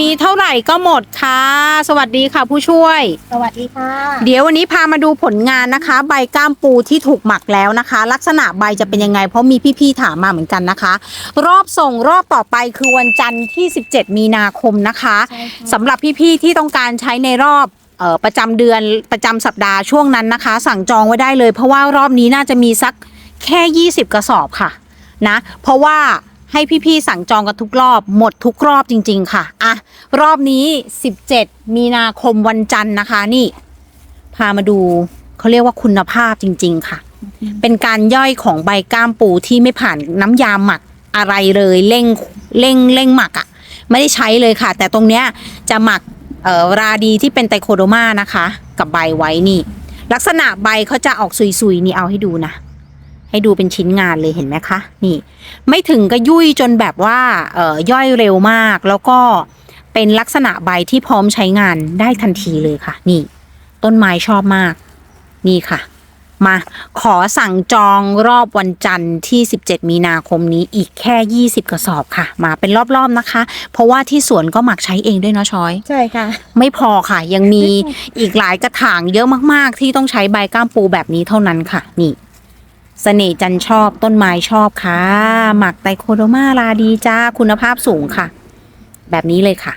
มีเท่าไหร่ก็หมดค่ะ สวัสดีค่ะผู้ช่วย สวัสดีค่ะ เดี๋ยววันนี้พามาดูผลงานนะคะ ใบก้ามปูที่ถูกหมักแล้วนะคะ ลักษณะใบจะเป็นยังไง เพราะมีพี่ๆถามมาเหมือนกันนะคะ รอบส่งรอบต่อไปคือวันจันทร์ที่ 17 มีนาคมนะคะใช่ค่ะ สำหรับพี่ๆที่ต้องการใช้ในรอบเอ่อประจำเดือนประจำสัปดาห์ช่วงนั้นนะคะ สั่งจองไว้ได้เลย เพราะว่ารอบนี้น่าจะมีสักแค่ 20 กระสอบค่ะนะเพราะว่า ให้พี่ๆสั่งจองกันทุกรอบ หมดทุกรอบจริง ๆ ค่ะอะรอบนี้ 17 มีนาคมวันจันทร์นะคะ นี่ พามาดูเขาเรียกว่าคุณภาพจริง ๆ ค่ะ เป็นการย่อยของใบก้ามปูที่ไม่ผ่านน้ำยาหมักอะไรเลยเร่งเร่งเร่งหมักอะ่ะ ไม่ได้ใช้เลยค่ะ แต่ตรงเนี้ยจะหมักเอ่อราดีที่เป็นไตโคโดมานะคะ กับใบไว้นี่ ลักษณะใบเขาจะออกซุยๆนี่เอาให้ดูนะ ให้ดูเป็นชิ้นงานเลยเห็นไหมคะ นี่ ไม่ถึงกับยุ่ยจนแบบว่าเอ่อย่อยเร็วมาก แล้วก็เป็นลักษณะใบที่พร้อมใช้งานได้ทันทีเลยค่ะ นี่ ต้นไม้ชอบมาก นี่ค่ะ มา ขอสั่งจองรอบวันจันทร์ที่ 17 มีนาคมนี้อีกแค่ 20 กระสอบค่ะ มาเป็นรอบๆนะคะ เพราะว่าที่สวนก็หมักใช้เองด้วยเนาะช้อย ใช่ค่ะ ไม่พอค่ะ ยังมีอีกหลายกระถางเยอะมากๆ ที่ต้องใช้ใบก้ามปูแบบนี้เท่านั้นค่ะ นี่ เสน่ห์จันชอบต้นไม้ชอบค่ะ หมักไตโคโดมาลาดีจ้าคุณภาพสูงค่ะ แบบนี้เลยค่ะ